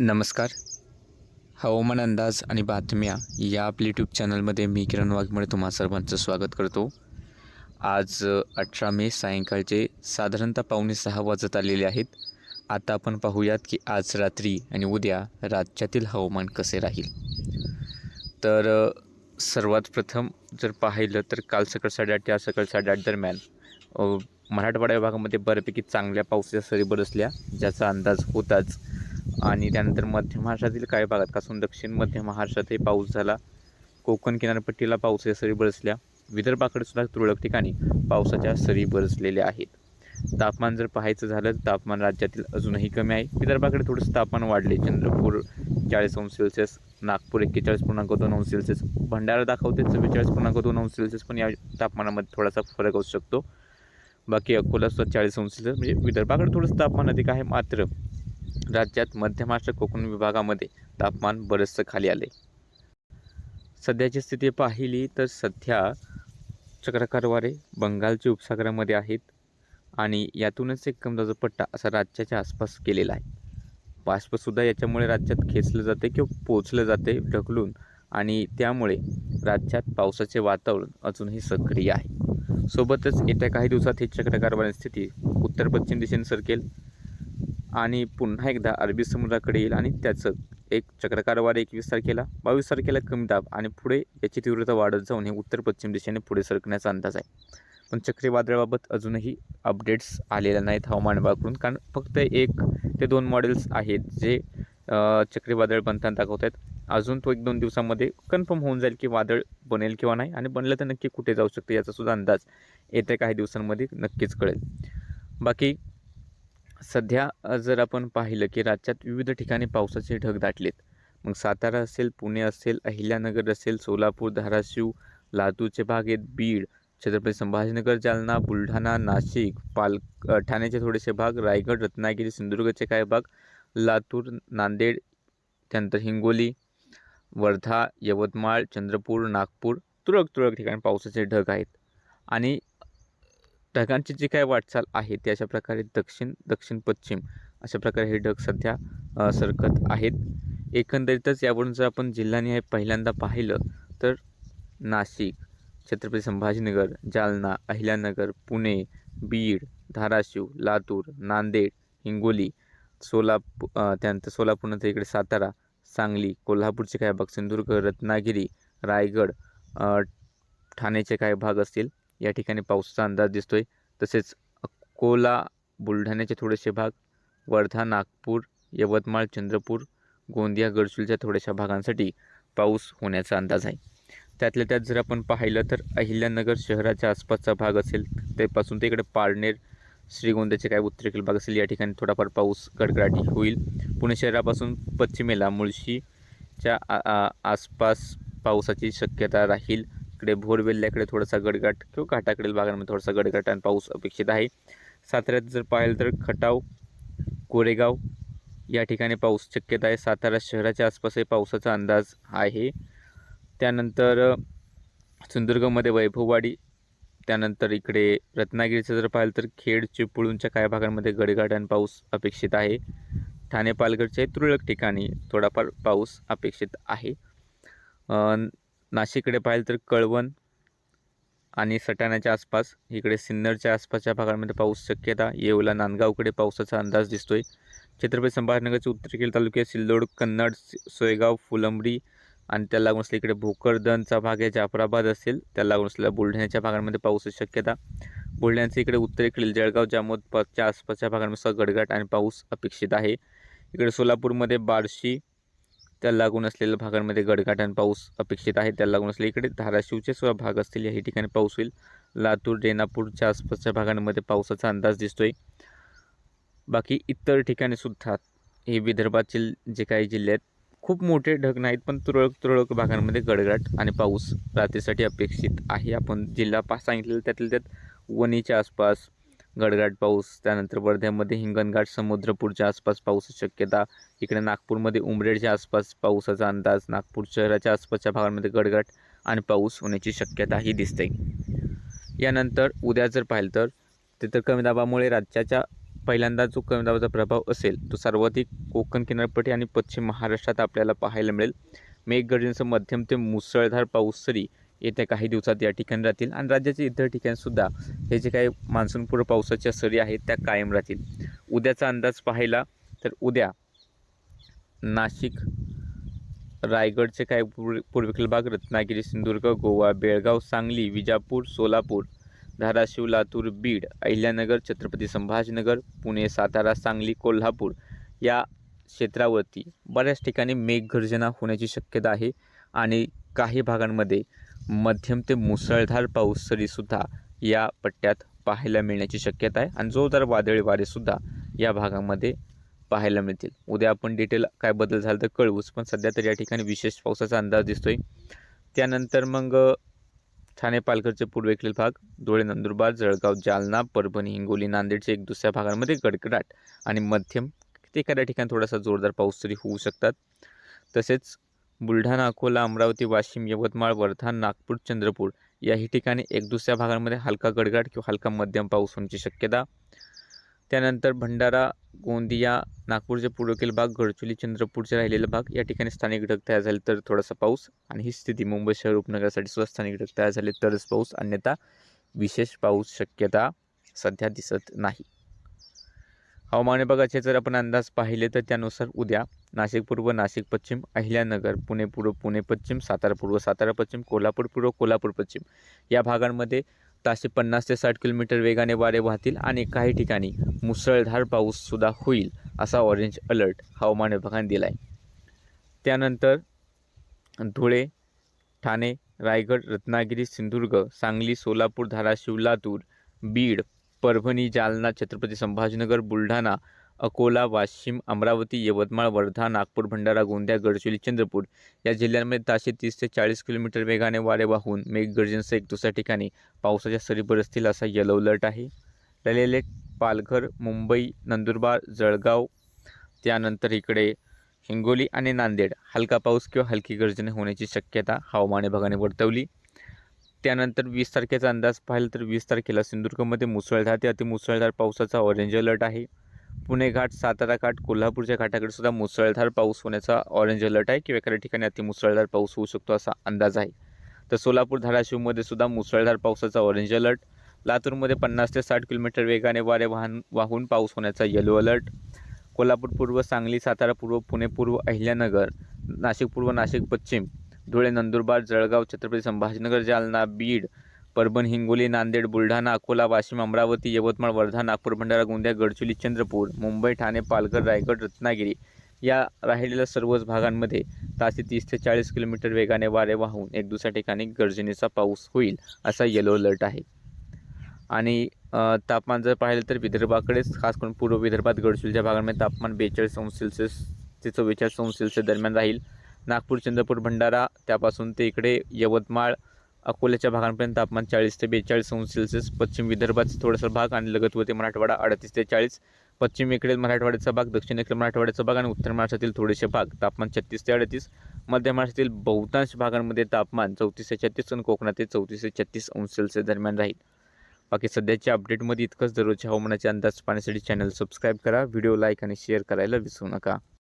नमस्कार. हवामान अंदाज आणि बातम्या या आपल्या यूट्यूब चॅनलमध्ये मी किरण वाघमळे तुम्हा सर्वांचं स्वागत करतो. आज अठरा मे सायंकाळचे साधारणतः पावणे सहा वाजत आलेले आहेत. आता आपण पाहूयात की आज रात्री आणि उद्या राज्यातील हवामान कसे राहील. तर सर्वात प्रथम जर पाहिलं तर काल सकाळ साडेआठ या सकाळ साडेआठ दरम्यान मराठवाडा विभागामध्ये बऱ्यापैकी चांगल्या पावसाच्या सरी बरसल्या ज्याचा अंदाज होताच आणि त्यानंतर मध्य महाराष्ट्रातील काही भागात खासून दक्षिण मध्य महाराष्ट्रातही पाऊस झाला. कोकण किनारपट्टीला पावसाच्या सरी बरसल्या. विदर्भाकडे सुद्धा तुरळक ठिकाणी पावसाच्या सरी बरसलेल्या आहेत. तापमान जर पाहायचं झालं तर तापमान राज्यातील अजूनही कमी आहे. विदर्भाकडे थोडंसं तापमान वाढले. चंद्रपूर चाळीस अंश सेल्सिअस नागपूर एक्केचाळीस पूर्णांक दोन अंश सेल्सिअस भंडारा दाखवते चव्वेचाळीस पूर्णांक दोन अंश सेल्सिअस पण या तापमानामध्ये थोडासा फरक असू शकतो. बाकी अकोला सुद्धा चाळीस अंश सेल्सिअस म्हणजे विदर्भाकडे थोडंसं तापमान अधिक आहे मात्र राज्यात मध्य महाराष्ट्र कोकण विभागामध्ये तापमान बरंचसं खाली आले सध्याची स्थिती पाहिली तर सध्या चक्रकारवारे बंगालच्या उपसागरामध्ये आहेत आणि यातूनच एक कमदाचा पट्टा असा राज्याच्या आसपास केलेला आहे. बाष्पसुद्धा याच्यामुळे राज्यात खेचलं जाते किंवा पोचलं जाते ढकलून आणि त्यामुळे राज्यात पावसाचे वातावरण अजूनही सक्रिय आहे. सोबतच येत्या काही दिवसात ही चक्रकारवारी स्थिती उत्तर पश्चिम दिशेने सरकेल. आणि पुन्हा एकदा अरबी समुद्राकडे येईल आणि त्याचं एक चक्राकार वारे एकवीस तारखेला बावीस तारखेला कमी दाब आणि पुढे याची तीव्रता वाढत जाऊन हे उत्तर पश्चिम दिशेने पुढे सरकण्याचा अंदाज आहे. पण चक्रीवादळाबाबत अजूनही अपडेट्स आलेल्या नाहीत हवामान विभागाकडून. कारण फक्त एक ते दोन मॉडेल्स आहेत जे चक्रीवादळ बनताना दाखवत आहेत अजून तो एक दोन दिवसामध्ये कन्फर्म होऊन जाईल की वादळ बनेल किंवा नाही. आणि बनलं तर नक्की कुठे जाऊ शकते याचासुद्धा अंदाज येत्या काही दिवसांमध्ये नक्कीच कळेल. बाकी सध्या जर आपण पाहिलं की राज्यात विविध ठिकाणी पावसाचे ढग दाटलेत. मग सातारा असेल पुणे असेल अहिल्यानगर असेल सोलापूर धाराशिव लातूरचे भाग आहेत बीड छत्रपती संभाजीनगर जालना बुलढाणा नाशिक पाल ठाण्याचे थोडेसे भाग रायगड रत्नागिरी सिंधुदुर्गचे काही भाग लातूर नांदेड त्यानंतर हिंगोली वर्धा यवतमाळ चंद्रपूर नागपूर तुरळक तुरळक ठिकाणी पावसाचे ढग आहेत. आणि ढगांची जी काय वाटचाल आहे ती अशा प्रकारे दक्षिण दक्षिण पश्चिम अशा प्रकारे हे ढग सध्या सरकत आहेत. एकंदरीतच यावरून जर आपण जिल्ह्याने पहिल्यांदा पाहिलं तर नाशिक छत्रपती संभाजीनगर जालना अहिल्यानगर पुणे बीड धाराशिव लातूर नांदेड हिंगोली सोलापू त्यानंतर सोलापूरनंतर इकडे सातारा सांगली कोल्हापूरचे काही भाग सिंधुदुर्ग रत्नागिरी रायगड ठाण्याचे काही भाग असतील या ठिकाणी पाऊसचा अंदाज दिसतोय. तसेच अकोला बुलढाण्याचे थोडेसे भाग वर्धा नागपूर यवतमाळ चंद्रपूर गोंदिया गडचुलच्या थोड्याशा भागांसाठी पाऊस होण्याचा अंदाज आहे. त्यातल्या त्यात जर आपण पाहिलं तर अहिल्यानगर शहराच्या आसपासचा भाग असेल त्यापासून ते इकडे पारनेर श्रीगोंद्याचे काय उत्तरेकडील भाग असेल या ठिकाणी थोडाफार पाऊस गडगडाटी होईल. पुणे शहरापासून पश्चिमेला मुळशीच्या आ- आसपास पावसाची शक्यता राहील. इकडे भोरवेल्ल्याकडे थोडासा गडगाट किंवा घाटाकडील भागांमध्ये थोडासा गडगाट आणि पाऊस अपेक्षित आहे. साताऱ्यात जर पाहिलं तर खटाव कोरेगाव या ठिकाणी पाऊस शक्यता आहे. सातारा शहराच्या आसपासही पावसाचा अंदाज आहे. त्यानंतर सिंधुदुर्गमध्ये वैभववाडी त्यानंतर इकडे रत्नागिरीचं जर पाहिलं तर खेड चिपळूणच्या काही भागांमध्ये गडगाट आणि पाऊस अपेक्षित आहे. ठाणे पालघरच्या तुरळक ठिकाणी थोडाफार पाऊस अपेक्षित आहे. नाशिककडे पाहिलं तर कळवण आणि सटाण्याच्या आसपास. इकडे सिन्नरच्या आसपासच्या भागांमध्ये पाऊस शक्यता येवला. नांदगावकडे पावसाचा अंदाज दिसतोय. छत्रपती संभाजीनगरचे उत्तरेकडील तालुके सिल्लोड कन्नड सोयगाव फुलंबरी आणि त्याला लागून असलेला इकडे भोकरदनचा भाग आहे जाफराबाद असेल त्याला लागून असलेल्या बुलढाण्याच्या भागांमध्ये पावसाची शक्यता. बुलढाण्याचे इकडे उत्तरेकडील जळगाव जामोदच्या आसपासच्या भागांमध्ये सुद्धा गडगाट आणि पाऊस अपेक्षित आहे. इकडे सोलापूरमध्ये बार्शी त्याला लागून असलेल्या भागांमध्ये गडगाट आणि पाऊस अपेक्षित आहे. त्याला लागून असलेल्या इकडे धाराशिवचे सुद्धा भाग असतील. याही ठिकाणी पाऊस होईल. लातूर रेणापूरच्या आसपासच्या भागांमध्ये पावसाचा अंदाज दिसतोय. बाकी इतर ठिकाणी सुद्धा हे विदर्भातील जे काही जिल्हे आहेत खूप मोठे ढग नाहीत पण तुरळक तुरळक भागांमध्ये गडगडाट आणि पाऊस रात्रीसाठी अपेक्षित आहे. आपण जिल्हा पास सांगितलेलं त्यातल्या त्यात वणीच्या आसपास गडगडाट पाऊस त्यानंतर वर्ध्यामध्ये हिंगणघाट समुद्रपूरच्या आसपास पावसाची शक्यता. इकडे नागपूरमध्ये उमरेडच्या आसपास पावसाचा अंदाज नागपूर शहराच्या आसपासच्या भागांमध्ये गडगडाट आणि पाऊस होण्याची शक्यताही दिसते. यानंतर उद्या जर पाहिलं तर तिथं कमी दाबामुळे राज्याच्या पहिल्यांदा जो कमी दाबाचा प्रभाव असेल तो सर्वाधिक कोकण किनारपट्टी आणि पश्चिम महाराष्ट्रात आपल्याला पाहायला मिळेल. मेघगर्जनेसह मध्यम ते मुसळधार पाऊस सरी येत्या काही दिवसात या ठिकाणी राहतील. आणि राज्याच्या इतर ठिकाणीसुद्धा हे जे काही मान्सूनपूर्व पावसाच्या सरी आहेत त्या कायम राहतील. उद्याचा अंदाज पाहिला तर उद्या नाशिक रायगडचे काही पूर्व पूर्वेकडील भाग रत्नागिरी सिंधुदुर्ग गोवा बेळगाव सांगली विजापूर सोलापूर धाराशिव लातूर बीड अहिल्यानगर छत्रपती संभाजीनगर पुणे सातारा सांगली कोल्हापूर या क्षेत्रावरती बऱ्याच ठिकाणी मेघगर्जना होण्याची शक्यता आहे. आणि काही भागांमध्ये मध्यम ते मुसळधार पाऊस तरीसुद्धा या पट्ट्यात पाहायला मिळण्याची शक्यता आहे. आणि जोरदार वादळी वारेसुद्धा या भागामध्ये पाहायला मिळतील. उद्या आपण डिटेल काय बदल झाला तर कळवूच. पण सध्या तर या ठिकाणी विशेष पावसाचा अंदाज दिसतोय. त्यानंतर मग ठाणे पालघरचे पूर्वेकडील भाग धुळे नंदुरबार जळगाव जालना परभणी हिंगोली नांदेडचे एक दुसऱ्या भागांमध्ये गडगडाट आणि मध्यम ते एखाद्या ठिकाणी थोडासा जोरदार पाऊस तरी होऊ शकतात. तसेच बुलढाणा अकोला अमरावती वाशिम यवतमाळ वर्धा नागपूर चंद्रपूर याही ठिकाणी एक दुसऱ्या भागांमध्ये हलका गडगडाट किंवा हलका मध्यम पाऊस होण्याची शक्यता. त्यानंतर भंडारा गोंदिया नागपूरचे पूर्वेकडील भाग गडचुली चंद्रपूरचे राहिलेले भाग या ठिकाणी स्थानिक घटक तयार झाले तर थोडासा पाऊस आणि ही स्थिती मुंबई शहर उपनगरासाठी सुद्धा स्थानिक घटक तयार झाले तरच पाऊस अन्यथा विशेष पाऊस शक्यता सध्या दिसत नाही. हवामान विभागाचे जर आपण अंदाज पाहिले तर त्यानुसार उद्या नाशिक पूर्व नाशिक पश्चिम अहिल्यानगर पुणे पूर्व पुणे पश्चिम सातारा पूर्व सातारा पश्चिम कोल्हापूर पूर्व कोल्हापूर पश्चिम. या भागांमध्ये ताशे पन्नास ते साठ किलोमीटर वेगाने वारे वाहतील आणि काही ठिकाणी मुसळधार पाऊससुद्धा होईल असा ऑरेंज अलर्ट हवामान विभागाने दिला आहे त्यानंतर धुळे ठाणे रायगड रत्नागिरी सिंधुदुर्ग सांगली सोलापूर धाराशिव लातूर बीड परभणी जालना छत्रपती संभाजीनगर बुलढाणा अकोला वाशिम अमरावती यवतमाळ वर्धा नागपूर भंडारा गोंदिया गडचिरोली चंद्रपूर या जिल्ह्यांमध्ये ताशे तीस ते चाळीस किलोमीटर वेगाने वारे वाहून मेघगर्जनसह एक दुसऱ्या ठिकाणी पावसाच्या सरी बरसतील असा येलो अलर्ट आहे. राहिलेले पालघर मुंबई नंदुरबार जळगाव त्यानंतर इकडे हिंगोली आणि नांदेड. हलका पाऊस किंवा हलकी गर्जने होण्याची शक्यता हवामान विभागाने वर्तवली. त्यानंतर वीस तारखेचा अंदाज पाहिला तर वीस तारखेला सिंधुदुर्गमध्ये मुसळधार ते अतिमुसळधार पावसाचा ऑरेंज अलर्ट आहे. पुणे घाट सातारा घाट कोल्हापूरच्या घाटाकडे सुद्धा मुसळधार पाऊस होण्याचा ऑरेंज अलर्ट आहे. किंवा एखाद्या ठिकाणी अतिमुसळधार पाऊस होऊ शकतो असा अंदाज आहे. तर सोलापूर धाराशिवमध्ये सुद्धा मुसळधार पावसाचा ऑरेंज अलर्ट लातूरमध्ये पन्नास ते साठ किलोमीटर वेगाने वारे वाहन वाहून पाऊस होण्याचा येलो अलर्ट कोल्हापूर पूर्व सांगली सातारा पूर्व पुणे पूर्व अहिल्यानगर नाशिक पूर्व नाशिक पश्चिम धुळे नंदुरबार जळगाव छत्रपती संभाजीनगर जालना बीड परभणी हिंगोली नांदेड बुलढाणा अकोला वाशिम अमरावती यवतमाळ वर्धा नागपूर भंडारा गोंदिया गडचिरोली चंद्रपूर मुंबई ठाणे पालघर रायगड रत्नागिरी या राहिलेल्या सर्वच भागांमध्ये तासे तीस ते चाळीस किलोमीटर वेगाने वारे वाहून एक दुसऱ्या ठिकाणी गर्जनेचा पाऊस होईल असा येलो अलर्ट आहे. आणि तापमान जर पाहिलं तर विदर्भाकडेच खास करून पूर्व विदर्भात गडचिरोलीच्या भागांमध्ये तापमान बेचाळीस अंश सेल्सिअस ते चव्वेचाळीस अंश सेल्सिअस दरम्यान राहील. नागपूर चंद्रपूर भंडारा त्यापासून ते इकडे यवतमाळ अकोल्याच्या भागांपर्यंत तापमान चाळीस ते बेचाळीस अंश सेल्सिअस पश्चिम विदर्भाचा थोडासा भाग आणि लगतवरती मराठवाडा अडतीस ते चाळीस पश्चिम इकडे मराठवाड्याचा भाग दक्षिणेकडे मराठवाड्याचा भाग आणि उत्तर महाराष्ट्रातील थोडेसे भाग तापमान छत्तीस ते अडतीस मध्य महाराष्ट्रातील बहुतांश भागांमध्ये तापमान चौतीस ते छत्तीस आणि कोकणातील चौतीस ते छत्तीस अंश सेल्सिअस दरम्यान राहील. बाकी सध्याच्या अपडेटमध्ये इतकंच दररोजच्या हवामानाचे अंदाज पाहण्यासाठी चॅनल सबस्क्राईब करा व्हिडिओ लाईक आणि शेअर करायला विसरू नका.